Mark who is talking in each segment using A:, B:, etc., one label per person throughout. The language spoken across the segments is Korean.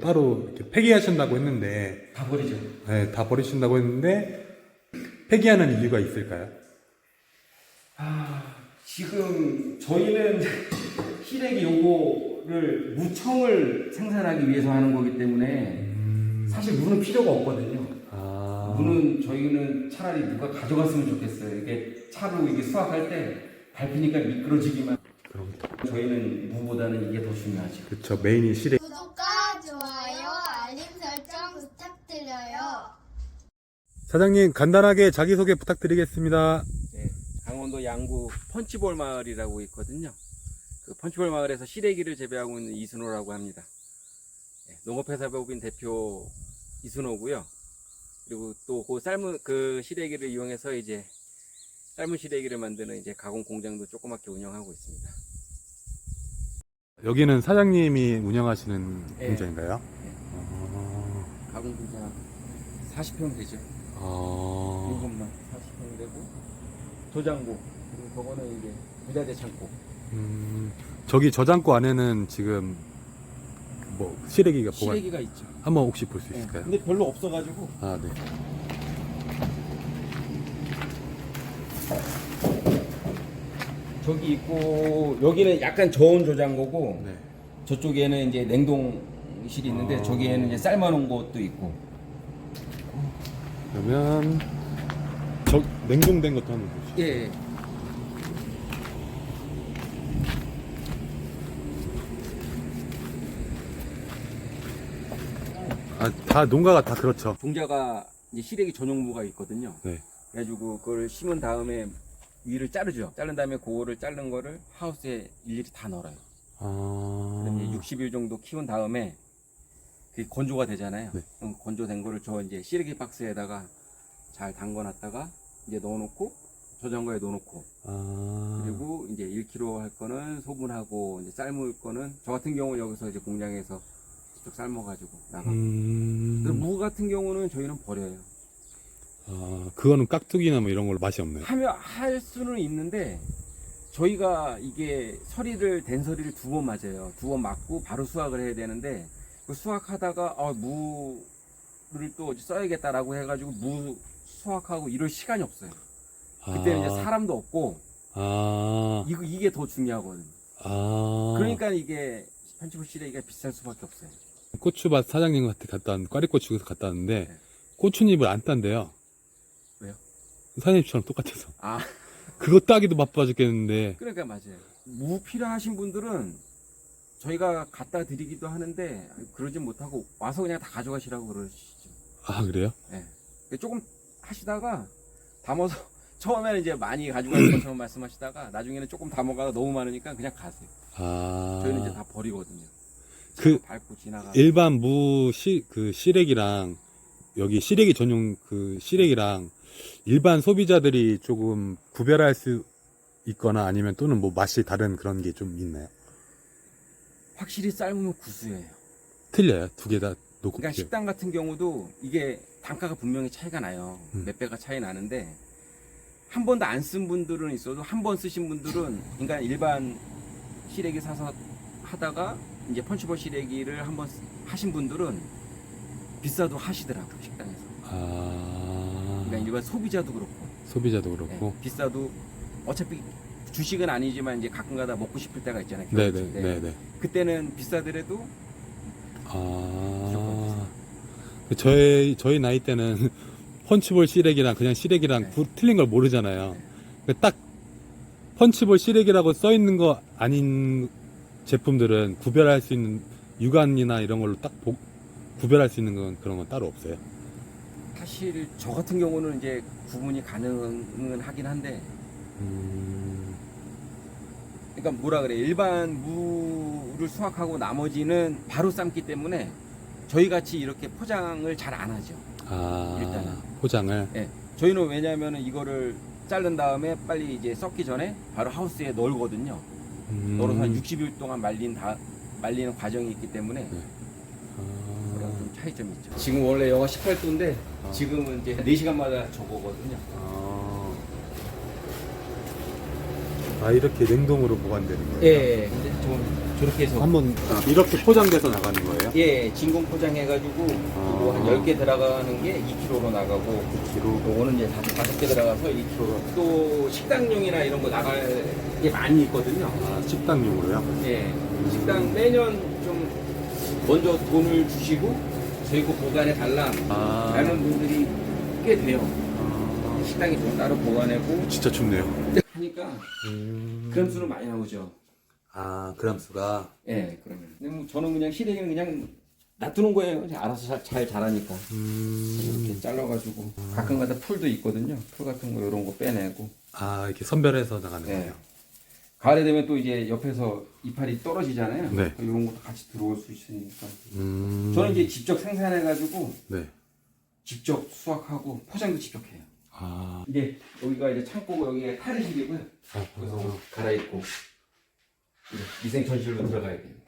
A: 따로 이렇게 폐기하신다고 했는데
B: 다 버리죠.
A: 네, 다 버리신다고 했는데 폐기하는 이유가 있을까요?
B: 아, 지금 저희는 시래기 요거를 무청을 생산하기 위해서 하는 거기 때문에 사실 무는 필요가 없거든요.
A: 아,
B: 무는 저희는 차라리 누가 가져갔으면 좋겠어요. 이게 차로 이게 수확할 때 밟히니까 미끄러지기만.
A: 그럼
B: 저희는 무보다는 이게 더 중요하죠.
A: 그쵸 메인이 시래.
C: 구독과 좋아요, 알림 설정 부탁드려요.
A: 사장님 간단하게 자기 소개 부탁드리겠습니다.
B: 네, 강원도 양구 펀치볼 마을이라고 있거든요. 그 펀치볼 마을에서 시래기를 재배하고 있는 이순호라고 합니다. 네, 농업회사법인 대표 이순호고요. 그리고 또 그 삶은 그 시래기를 이용해서 이제 삶은 시래기를 만드는 이제 가공 공장도 조그맣게 운영하고 있습니다.
A: 여기는 사장님이 운영하시는
B: 네.
A: 공장인가요?
B: 네.
A: 아,
B: 가공 공장 40평 되죠.
A: 아,
B: 이것만 40평 되고 도장고 그리고 저거는 이제 부자재 창고.
A: 음, 저기 저장고 안에는 지금 뭐 시래기가 보관.
B: 시래기가 있죠.
A: 한번 혹시 볼수
B: 네,
A: 있을까요?
B: 근데 별로 없어가지고
A: 아, 네.
B: 저기 있고 여기는 약간 저온 조장고고
A: 네.
B: 저쪽에는 이제 냉동실이 있는데
A: 아.
B: 저기에는 이제 삶아놓은 것도 있고
A: 그러면 저 냉동된 것도 한번 보시죠.
B: 예
A: 아, 다 농가가 다 그렇죠.
B: 종자가 이제 시래기 전용무가 있거든요
A: 네.
B: 그래가지고 그걸 심은 다음에 위를 자르죠 자른 다음에 그거를 자른 거를 하우스에 일일이 다 넣어요
A: 아,
B: 이제 60일 정도 키운 다음에 그게 건조가 되잖아요
A: 네.
B: 그럼 건조된 거를 저 이제 시래기 박스에다가 잘 담궈놨다가 이제 넣어놓고 저장고에 넣어놓고
A: 아,
B: 그리고 이제 1kg 할 거는 소분하고 이제 삶을 거는 저 같은 경우 여기서 이제 공장에서 직접 삶아가지고 나가.
A: 음,
B: 그리고 무 같은 경우는 저희는 버려요.
A: 아, 그거는 깍두기나 뭐 이런 걸로 맛이 없네요.
B: 하면 할 수는 있는데 저희가 이게 서리를 된 서리를 두 번 맞아요. 두 번 맞고 바로 수확을 해야 되는데 그 수확하다가 아, 무를 또 써야겠다라고 해가지고 무 수확하고 이럴 시간이 없어요. 그때는 이제 사람도 없고
A: 아,
B: 이거 이게 더 중요하거든요.
A: 아,
B: 그러니까 이게 편집부 시래기가 비쌀 수밖에 없어요.
A: 고추밭 사장님한테 갔다 왔, 꽈리고추에서 갔다 왔는데,
B: 네.
A: 고추잎을 안 딴대요. 사장님처럼 똑같아서.
B: 아,
A: 그거 따기도 바빠 죽겠는데,
B: 그러니까 맞아요. 무 필요하신 분들은 저희가 갖다 드리기도 하는데 그러진 못하고 와서 그냥 다 가져가시라고 그러시죠.
A: 아, 그래요?
B: 예. 조금 하시다가 담아서 처음에는 이제 많이 가져가는 것처럼 말씀하시다가 나중에는 조금 담아가다 너무 많으니까 그냥 가세요.
A: 아,
B: 저희는 이제 다 버리거든요.
A: 그
B: 밟고 지나가.
A: 일반 무 시, 그 시래기랑, 여기 시래기 전용 그 시래기랑 일반 소비자들이 조금 구별할 수 있거나 아니면 또는 뭐 맛이 다른 그런 게 좀 있나요?
B: 확실히 삶으면 구수해요.
A: 틀려요. 두 개다 놓고.
B: 그러니까. 식당 같은 경우도 이게 단가가 분명히 차이가 나요.
A: 음.
B: 몇 배가 차이 나는데 한 번도 안 쓴 분들은 있어도 한 번 쓰신 분들은 그러니까 일반 시래기 사서 하다가 이제 펀치볼 시래기를 한 번 하신 분들은 비싸도 하시더라고 식당에서.
A: 아,
B: 그러니까 일반 소비자도 그렇고
A: 소비자도
B: 예,
A: 그렇고.
B: 비싸도 어차피 주식은 아니지만 이제 가끔가다 먹고 싶을 때가 있잖아요.
A: 네네. 네네.
B: 그때는 비싸더라도
A: 아, 그 저희, 저희 나이 때는 펀치볼 시래기랑 그냥 시래기랑
B: 네.
A: 구- 틀린 걸 모르잖아요. 그딱 펀치볼 시래기라고 써 있는 거 아닌 제품들은 구별할 수 있는 육안이나 이런 걸로 딱 보- 구별할 수 있는 건 그런 건 따로 없어요.
B: 사실 저 같은 경우는 이제 구분이 가능은 하긴 한데
A: 음,
B: 그러니까 뭐라 그래 일반 무를 수확하고 나머지는 바로 삶기 때문에 저희 같이 이렇게 포장을 잘 안 하죠.
A: 아,
B: 일단은.
A: 포장을.
B: 예. 저희는 왜냐하면 이거를 자른 다음에 빨리 이제 썩기 전에 바로 하우스에 넣거든요.
A: 음,
B: 넣어서 한 60일 동안 말린 다 말리는 과정이 있기 때문에
A: 아,
B: 그런 좀 차이점이 있죠. 지금 원래 영하 18도인데 지금은 이제 4시간마다 저거거든요.
A: 아. 아 이렇게 냉동으로 보관되는 거예요?
B: 예, 근데 좀 저렇게 해서
A: 한번 이렇게 포장돼서 나가는 거예요?
B: 예, 진공 포장해가지고 이거 한
A: 아.
B: 10개 들어가는 게 2kg로 나가고
A: 2kg.
B: 요거는 이제 다섯 다섯 개 들어가서 2kg. 또 식당용이나 이런 거 나갈 게 많이 있거든요.
A: 아 식당용으로요?
B: 예, 식당 매년 좀 먼저 돈을 주시고 저희 거 보관해 달라
A: 아,
B: 라는 분들이 꽤 돼요.
A: 아,
B: 식당이 좀 따로 보관하고
A: 진짜 춥네요.
B: 하니까
A: 음.
B: 그런 수는 많이 나오죠.
A: 아 그람 수가.
B: 예, 그러면. 근데 뭐 저는 그냥 시래기는 그냥 놔두는 거예요. 그냥 알아서 잘, 잘 자라니까.
A: 음.
B: 이렇게 잘라가지고 가끔가다 풀도 있거든요. 풀 같은 거 이런 거 빼내고.
A: 아 이렇게 선별해서 나가는
B: 네.
A: 거예요.
B: 가을에 되면 또 이제 옆에서 이파리 떨어지잖아요.
A: 네.
B: 이런 것도 같이 들어올 수 있으니까.
A: 음.
B: 저는 이제 직접 생산해가지고
A: 네.
B: 직접 수확하고 포장도 직접 해요.
A: 아.
B: 이제 여기가 이제 창고고 여기가 탈의실이고요.
A: 아,
B: 그래서 옷 갈아입고 이제 위생천실로 들어가야 됩니다.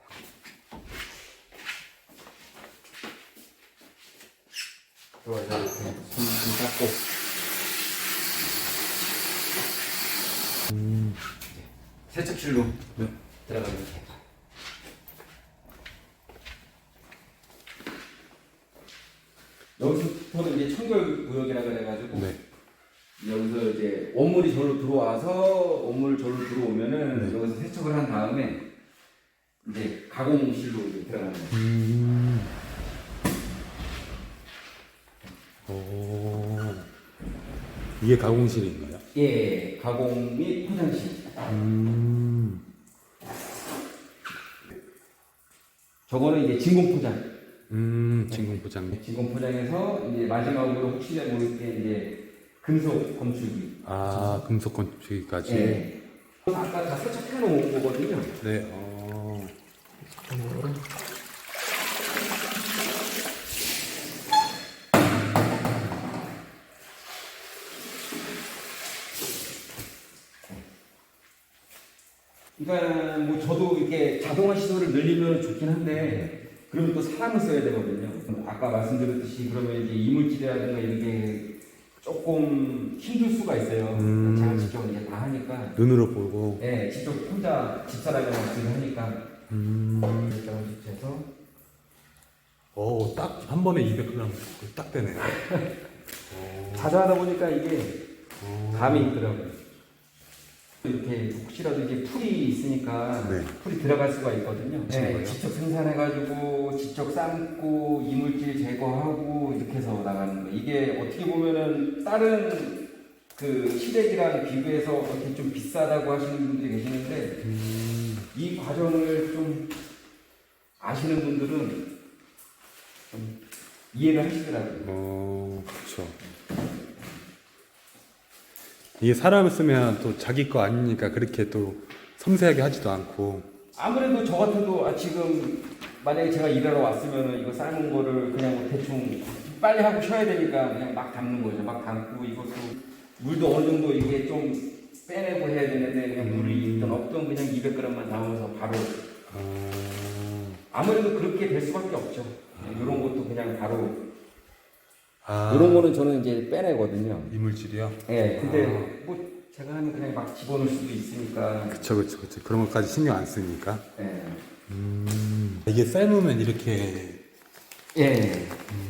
B: 들어가서 손 닦고 세척실로
A: 네.
B: 들어가면 돼. 여기서부터는 이제 청결 구역이라 그래가지고
A: 네.
B: 여기서 이제 원물이 절로 들어와서 원물 절로 들어오면은
A: 네.
B: 여기서 세척을 한 다음에 이제 가공실로 이제 들어가는 거예요.
A: 음. 오. 이게 가공실인가요?
B: 예, 가공 및 포장실.
A: 음.
B: 저거는 이제 진공 포장.
A: 음. 진공 포장님.
B: 진공 포장해서 이제 마지막으로 혹시나 모르게 이제 금속 검출기.
A: 아 금속 건축기까지.
B: 예. 아까 다 세척해 놓은 거거든요.
A: 네. 어.
B: 늘리면 좋긴 한데 그러면 또 사람을 써야 되거든요. 아까 말씀드렸듯이 그러면 이제 이물질이라든가 이런 게 조금 힘들 수가 있어요.
A: 음.
B: 제가 직접 이제 다 하니까.
A: 눈으로 보고.
B: 네, 직접 혼자 집사람이랑 같이 하니까
A: 음.
B: 일단 해서
A: 오, 딱 한 번에 200g 딱 되네요.
B: 자주 하다 보니까 이게
A: 오.
B: 감이 있더라고요. 이렇게 혹시라도 이제 풀이 있으니까
A: 네.
B: 풀이 들어갈 수가 있거든요.
A: 네,
B: 네, 직접 생산해가지고 직접 삶고 이물질 제거하고 이렇게 해서 나가는 거예요. 이게 어떻게 보면은 다른 그 시댁이랑 비교해서 이렇게 좀 비싸다고 하시는 분들이 계시는데
A: 음.
B: 이 과정을 좀 아시는 분들은 좀 이해를 하시더라고요.
A: 어, 그렇죠. 이게 사람을 쓰면 또 자기 거 아니니까 그렇게 또 섬세하게 하지도 않고.
B: 아무래도 저 같아도 아, 지금 만약에 제가 일하러 왔으면 이거 삶은 거를 그냥 뭐 대충 빨리 하고 쉬어야 되니까 그냥 막 담는 거죠. 막 담고 이것도 물도 어느 정도 이게 좀 빼내고 해야 되는데 그냥 물이 있든 없든 그냥 200g만 나오면서 바로
A: 어,
B: 아무래도 그렇게 될 수밖에 없죠. 이런 것도 그냥 바로
A: 아,
B: 이런 거는 저는 이제 빼내거든요.
A: 이물질이요?
B: 예, 근데
A: 아.
B: 뭐 제가 하면 그냥 막 집어넣을 수도 있으니까.
A: 그쵸, 그쵸, 그쵸. 그런 것까지 신경 안 쓰니까.
B: 예.
A: 음. 이게 삶으면 이렇게.
B: 예.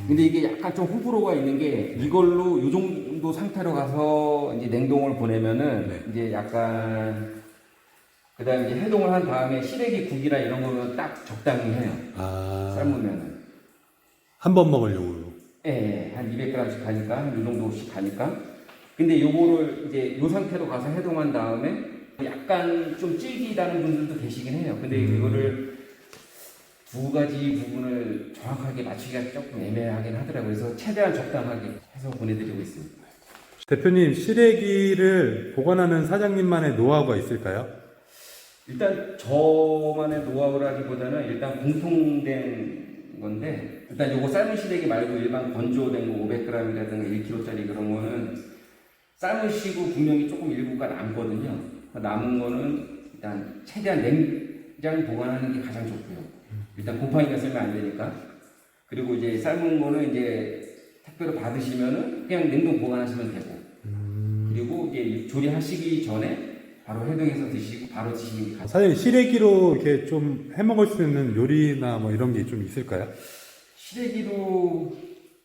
B: 근데 이게 약간 좀 호불호가 있는 게 이걸로 이 정도 상태로 가서 이제 냉동을 보내면은
A: 네.
B: 이제 약간 그다음에 이제 해동을 한 다음에 시래기 국이나 이런 거는 딱 적당히 해요.
A: 아,
B: 삶으면은.
A: 한 번 먹으려고요.
B: 예, 한 200g씩 가니까 한이 정도씩 가니까. 근데 요거를 이제 요 상태로 가서 해동한 다음에 약간 좀 질기다는 분들도 계시긴 해요. 근데
A: 음.
B: 이거를 두 가지 부분을 정확하게 맞추기가 조금 애매하긴 하더라고요. 그래서 최대한 적당하게 해서 보내드리고 있습니다.
A: 대표님, 시래기를 보관하는 사장님만의 노하우가 있을까요?
B: 일단 저만의 노하우라기보다는 일단 공통된 건데 일단 요거 삶은 시래기 말고 일반 건조된 거 500g이라든가 1kg짜리 그런 거는 삶으시고 분명히 조금 일부가 남거든요. 남은 거는 일단 최대한 냉장 보관하는 게 가장 좋고요. 일단 곰팡이가 쓰면 안 되니까. 그리고 이제 삶은 거는 이제 택배로 받으시면은 그냥 냉동 보관하시면 되고. 그리고 이제 조리하시기 전에 바로 해동해서 드시고 바로 드시는 게 가장
A: 사장님 시래기로 이렇게 좀 해먹을 수 있는 요리나 뭐 이런 게 좀 있을까요?
B: 시래기로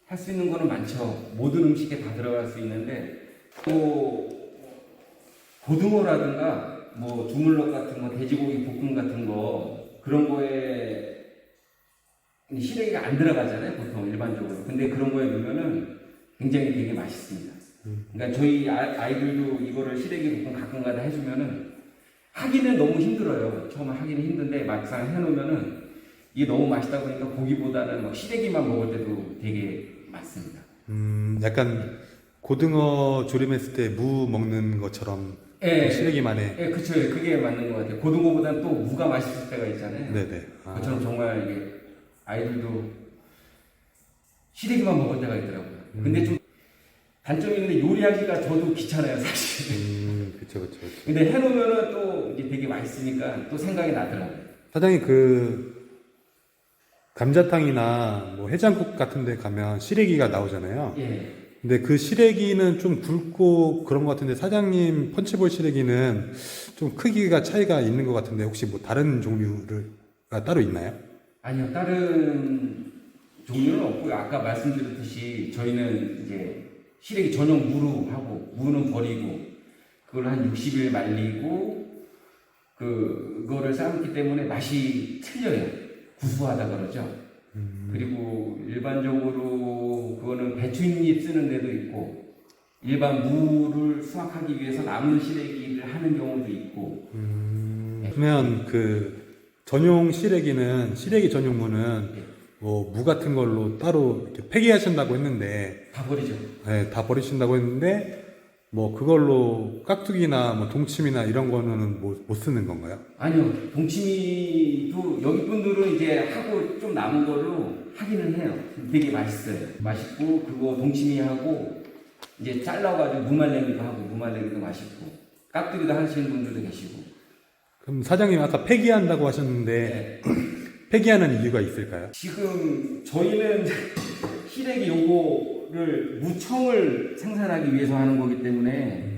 B: 할 수 있는 거는 많죠. 모든 음식에 다 들어갈 수 있는데 뭐 고등어라든가 뭐 주물럭 같은 거, 돼지고기 볶음 같은 거 그런 거에 시래기가 안 들어가잖아요. 보통 일반적으로. 근데 그런 거에 넣으면은 굉장히 되게 맛있습니다. 그러니까 저희 아- 아이들도 이거를 시래기 볶음 가끔가다 해주면은 하기는 너무 힘들어요. 처음에 하기는 힘든데 막상 해놓으면은 이게 너무 맛있다 보니까 고기보다는 막 시래기만 먹을 때도 되게 많습니다.
A: 음, 약간 고등어 조림했을 때 무 먹는 것처럼
B: 예,
A: 시래기만의
B: 예, 그쵸. 그게 맞는 것 같아요. 고등어보다는 또 무가 맛있을 때가 있잖아요.
A: 네네. 아,
B: 그처럼 정말 이게 아이들도 시래기만 먹을 때가 있더라고요. 근데 좀 단점이 있는데 요리하기가 저도 귀찮아요, 사실.
A: 음, 그쵸 그쵸. 그쵸.
B: 근데 해놓으면은 또 이게 되게 맛있으니까 또 생각이 나더라고요.
A: 사장님 그 감자탕이나 뭐 해장국 같은 데 가면 시래기가 나오잖아요.
B: 예.
A: 근데 그 시래기는 좀 굵고 그런 것 같은데 사장님 펀치볼 시래기는 좀 크기가 차이가 있는 것 같은데 혹시 뭐 다른 종류가 따로 있나요?
B: 아니요, 다른 종류는 없고요. 아까 말씀드렸듯이 저희는 이제 시래기 전용 무로 하고 무는 버리고 그걸 한 60일 말리고 그거를 삶기 때문에 맛이 틀려요. 구수하다 그러죠. 그리고 일반적으로 그거는 배추잎 쓰는 데도 있고 일반 무를 수확하기 위해서 남은 시래기를 하는 경우도 있고.
A: 그러면 그 전용 시래기는 시래기 전용 무는 뭐 무 같은 걸로 따로 이렇게 폐기하신다고 했는데
B: 다 버리죠.
A: 네, 다 버리신다고 했는데 뭐 그걸로 깍두기나 뭐 동치미나 이런 거는 뭐 못 쓰는 건가요?
B: 아니요, 동치미도 여기 분들은 이제 하고 좀 남은 걸로 하기는 해요. 되게 맛있어요. 맛있고 그거 동치미하고 이제 잘라가지고 무말랭이도 하고 무말랭이도 맛있고 깍두기도 하시는 분들도 계시고.
A: 그럼 사장님 아까 폐기한다고 하셨는데
B: 네.
A: 폐기하는 이유가 있을까요?
B: 지금 저희는 시래기 요거를 무청을 생산하기 위해서 하는 거기 때문에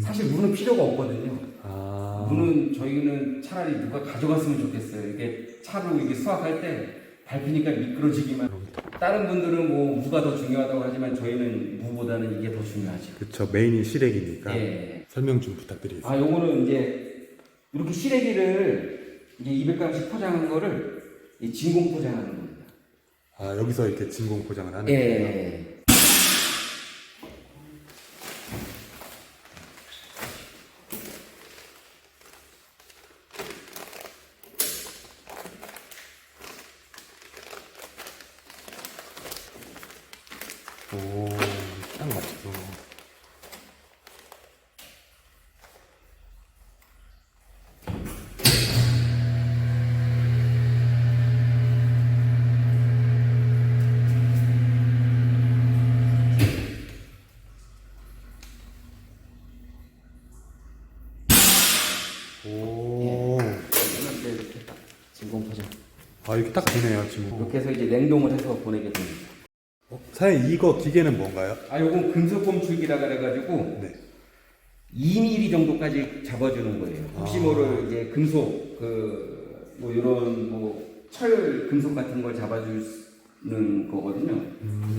B: 사실 무는 필요가 없거든요.
A: 아,
B: 무는 저희는 차라리 누가 가져갔으면 좋겠어요. 이게 차로 이게 수확할 때 밟히니까 미끄러지기만. 다른 분들은 뭐 무가 더 중요하다고 하지만 저희는 무보다는 이게 더 중요하죠.
A: 그쵸 메인이 시래기니까
B: 예.
A: 설명 좀 부탁드리겠습니다.
B: 아, 요거는 이제 이렇게 시래기를 이제 200g씩 포장한 거를 이 진공 포장하는 겁니다.
A: 아 여기서 이렇게 진공 포장을 하는 거예요?
B: 예.
A: 오,
B: 이렇게 딱
A: 되네요 지금.
B: 이렇게 해서 이제 냉동을 해서 보내게 됩니다.
A: 어, 사장님 이거 기계는 뭔가요?
B: 아, 요건 금속 검출기라 그래가지고
A: 네.
B: 2mm 정도까지 잡아주는 거예요. 혹시 모를 이제 금속 그뭐 이런 뭐 철 금속 같은 걸 잡아주는 거거든요.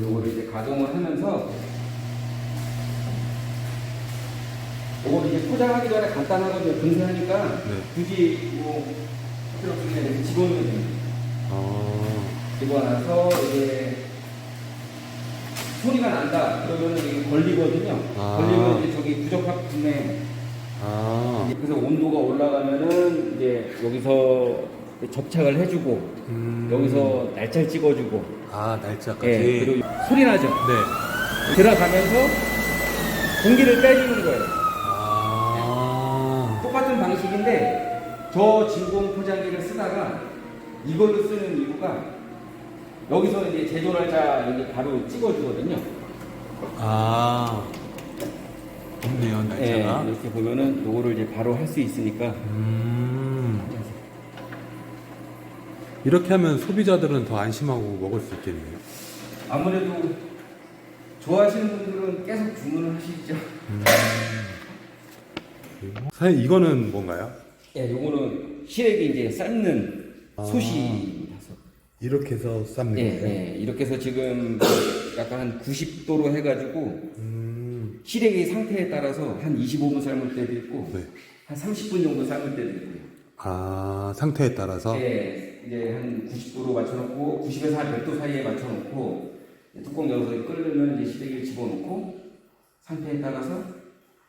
B: 요거를 이제 가동을 하면서 요거를 이제 포장하기 전에 간단하거든요. 근사하니까
A: 네.
B: 굳이 뭐 필요 없이 그냥 집어넣으면 됩니다.
A: 아,
B: 집어넣어서 이제 소리가 난다 그러면 이게 걸리거든요.
A: 아.
B: 걸리면 이제 저기 부적합품에
A: 아,
B: 그래서 온도가 올라가면은 이제 여기서 접착을 해주고
A: 음.
B: 여기서 날짜를 찍어주고
A: 아 날짜까지.
B: 예, 그리고 소리 나죠.
A: 네.
B: 들어가면서 공기를 빼주는 거예요.
A: 아,
B: 똑같은 방식인데 저 진공 포장기를 쓰다가 이걸로 쓰는 이유가 여기서 이제 제조 날짜 이제 바로 찍어주거든요.
A: 아, 없네요 날짜가.
B: 예, 이렇게 보면은 요거를 이제 바로 할 수 있으니까
A: 음. 이렇게 하면 소비자들은 더 안심하고 먹을 수 있겠네요.
B: 아무래도 좋아하시는 분들은 계속 주문을 하시죠.
A: 사장님 이거는 뭔가요?
B: 예, 요거는 시래기 이제 삶는
A: 아.
B: 솥이라서.
A: 이렇게 해서 삶는
B: 예,
A: 거예요?
B: 예, 이렇게 해서 지금 약간 한 90도로 해가지고
A: 음,
B: 시래기 상태에 따라서 한 25분 삶을 때도 있고
A: 네.
B: 한 30분 정도 삶을 때도 있고요.
A: 아 상태에 따라서
B: 예, 이제 한 90도로 맞춰놓고 90에서 한 100도 사이에 맞춰놓고 이제 뚜껑 열어서 끓으면 이제 시래기를 집어넣고 상태에 따라서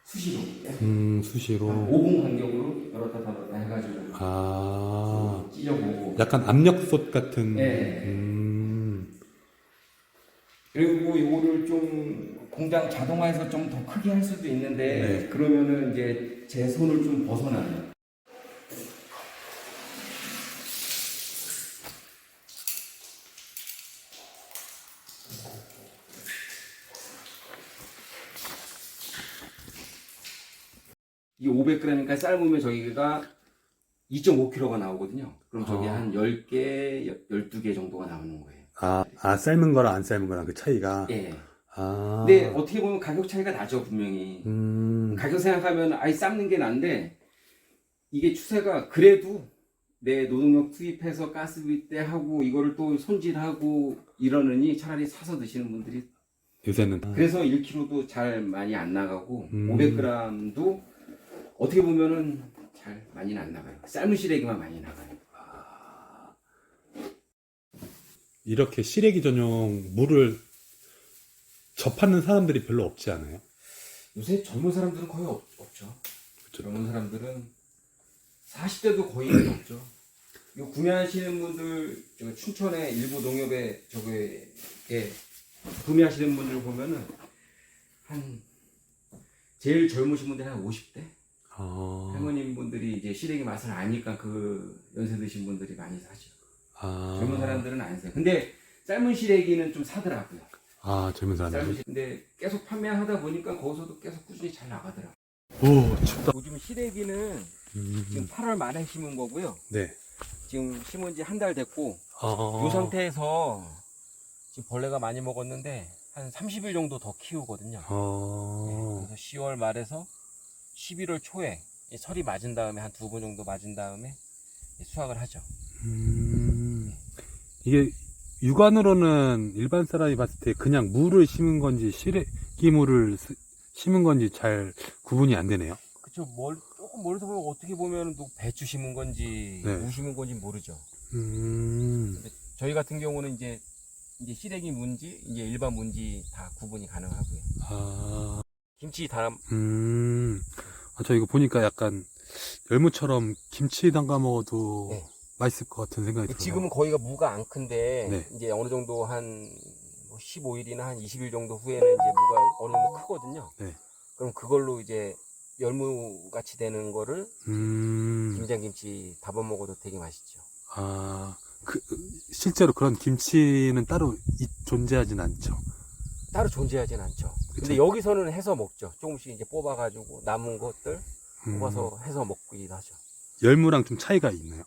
B: 수시로 음한
A: 수시로
B: 5분 간격으로 열었다 닫았다 해가지고
A: 아
B: 찢어보고
A: 약간 압력솥 같은
B: 네.
A: 음,
B: 그리고 이거를 좀 공장 자동화해서 좀 더 크게 할 수도 있는데
A: 네.
B: 그러면은 이제 제 손을 좀 벗어나요. 이 500g이니까 삶으면 저기가 2.5kg가 나오거든요. 그럼 저게
A: 아.
B: 한 10개, 12개 정도가 나오는 거예요.
A: 아, 아 삶은 거랑 안 삶은 거랑 그 차이가
B: 예.
A: 아
B: 근데 어떻게 보면 가격 차이가 나죠 분명히
A: 음,
B: 가격 생각하면 아예 삶는 게 난데 이게 추세가 그래도 내 노동력 투입해서 가스비 때 하고 이거를 또 손질하고 이러느니 차라리 사서 드시는 분들이
A: 요새는
B: 그래서 1kg도 잘 많이 안 나가고
A: 음.
B: 500g도 어떻게 보면은 잘 많이는 안 나가요 삶은 시래기만 많이 나가요
A: 이렇게 시래기 전용 물을 접하는 사람들이 별로 없지 않아요?
B: 요새 젊은 사람들은 거의 없, 죠
A: 그쵸.
B: 젊은 사람들은 40대도 거의 없죠. 이거 구매하시는 분들 저 춘천의 일부 농협에 저게 예, 구매하시는 분들 보면은 한 제일 젊으신 분들이 한 50대
A: 아,
B: 할머님 분들이 이제 시래기 맛을 아니까 그 연세 드신 분들이 많이 사죠.
A: 아,
B: 젊은 사람들은 안 사요. 근데 삶은 시래기는 좀 사더라고요.
A: 아 젊은
B: 삶은
A: 사람들.
B: 시 근데 계속 판매하다 보니까 거기서도 계속 꾸준히 잘 나가더라 고요.
A: 오 춥다.
B: 요즘 시래기는 지금
A: 음,
B: 8월 말에 심은 거고요.
A: 네.
B: 지금 심은 지 한 달 됐고
A: 아,
B: 이 상태에서 지금 벌레가 많이 먹었는데 한 30일 정도 더 키우거든요.
A: 아,
B: 그래서 10월 말에서 11월 초에 이 설이 맞은 다음에 한 두 번 정도 맞은 다음에 수확을 하죠.
A: 음, 이게 육안으로는 일반 사람이 봤을 때 그냥 물을 심은 건지 시래기물을 스- 심은 건지 잘 구분이 안 되네요.
B: 그쵸. 멀, 조금 멀리서 보면 어떻게 보면 또 배추 심은 건지
A: 네.
B: 무 심은 건지 모르죠.
A: 음,
B: 저희 같은 경우는 이제 이제 시래기 문지, 이제 일반 문지 다 구분이 가능하고요.
A: 아,
B: 김치 다음
A: 음, 아, 저 이거 보니까 약간 열무처럼 김치 담가 먹어도
B: 네.
A: 맛있을 것 같은 생각이 들어요.
B: 지금은 거기가 무가 안 큰데
A: 네.
B: 이제 어느 정도 한 15일이나 한 20일 정도 후에는 이제 무가 어느 정도 크거든요.
A: 네.
B: 그럼 그걸로 이제 열무 같이 되는 거를
A: 음,
B: 김장김치 답아 먹어도 되게 맛있죠.
A: 아, 그, 실제로 그런 김치는 따로 이- 존재하진 않죠.
B: 따로 존재하진 않죠. 근데
A: 그쵸.
B: 여기서는 해서 먹죠. 조금씩 이제 뽑아가지고 남은 것들
A: 음,
B: 뽑아서 해서 먹기도 하죠.
A: 열무랑 좀 차이가 있나요?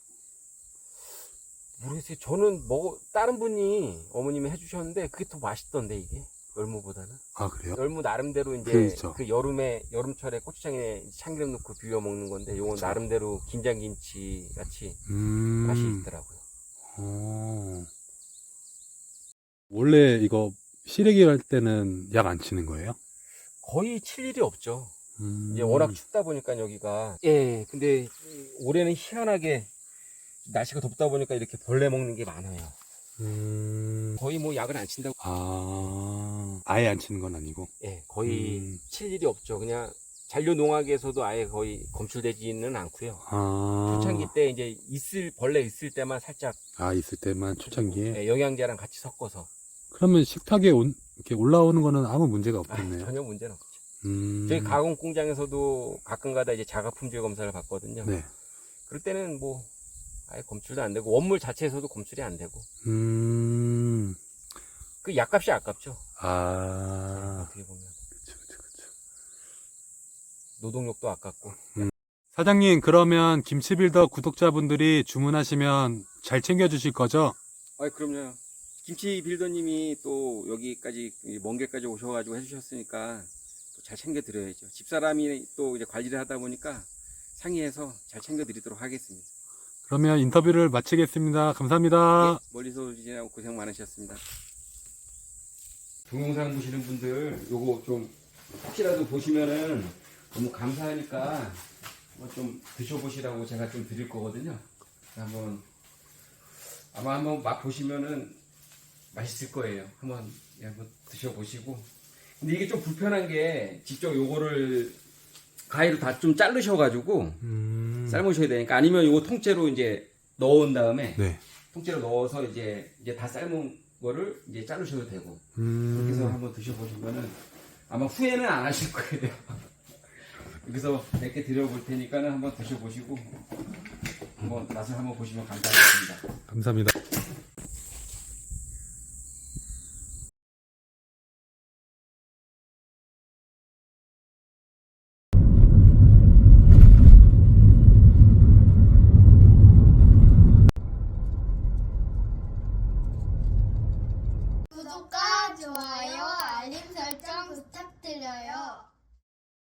B: 모르겠어요. 저는 먹어 다른 분이 어머님이 해주셨는데 그게 더 맛있던데 이게 열무보다는.
A: 아, 그래요?
B: 열무 나름대로 이제
A: 그렇죠.
B: 그 여름에 여름철에 고추장에 참기름 넣고 비벼 먹는 건데 요건
A: 그쵸.
B: 나름대로 김장김치 같이
A: 음,
B: 맛이 있더라고요.
A: 어. 원래 이거 시래기 할 때는 약 안 치는 거예요?
B: 거의 칠 일이 없죠.
A: 음,
B: 이제 워낙 춥다 보니까 여기가 예 근데 올해는 희한하게 날씨가 덥다 보니까 이렇게 벌레 먹는 게 많아요.
A: 음,
B: 거의 뭐 약을 안 친다고
A: 아, 아예 안 치는 건 아니고.
B: 예 거의
A: 음.
B: 칠 일이 없죠. 그냥 잔류 농학에서도 아예 거의 검출되지는 않고요.
A: 아,
B: 초창기 때 이제 있을 벌레 있을 때만 살짝
A: 아, 있을 때만 초창기에.
B: 예, 영양제랑 같이 섞어서
A: 그러면 식탁에 온, 이렇게 올라오는 거는 아무 문제가
B: 아,
A: 없겠네요.
B: 전혀 문제는 없죠.
A: 음,
B: 저희 가공 공장에서도 가끔가다 이제 자가 품질 검사를 받거든요.
A: 네.
B: 그럴 때는 뭐 아예 검출도 안 되고 원물 자체에서도 검출이 안 되고
A: 음,
B: 그 약값이 아깝죠.
A: 아,
B: 어떻게 보면
A: 그쵸, 그쵸, 그쵸.
B: 노동력도 아깝고
A: 사장님, 그러면 김치빌더 구독자분들이 주문하시면 잘 챙겨주실 거죠?
B: 아 그럼요. 김치 빌더님이 또 여기까지 먼 길까지 오셔가지고 해주셨으니까 또잘 챙겨 드려야죠. 집사람이 또 이제 관리를 하다 보니까 상의해서 잘 챙겨 드리도록 하겠습니다.
A: 그러면 인터뷰를 마치겠습니다. 감사합니다.
B: 예, 멀리서 오시느라고 고생 많으셨습니다. 동영상 보시는 분들 요거 좀 혹시라도 보시면은 너무 감사하니까 한번 좀 드셔보시라고 제가 좀 드릴 거거든요. 한번 아마 한번 맛 보시면은 맛있을 거예요. 한번 예, 한번 드셔보시고. 근데 이게 좀 불편한 게 직접 요거를 가위로 다 좀 자르셔가지고
A: 음,
B: 삶으셔야 되니까 아니면 요거 통째로 이제 넣은 다음에
A: 네.
B: 통째로 넣어서 이제 이제 다 삶은 거를 이제 자르셔도 되고 그렇게
A: 음,
B: 해서 한번 드셔보시면은 아마 후회는 안 하실 거예요. 그래서 몇 개 드려볼 테니까는 한번 드셔보시고 한번 맛을 한번 보시면 감사하겠습니다.
A: 감사합니다.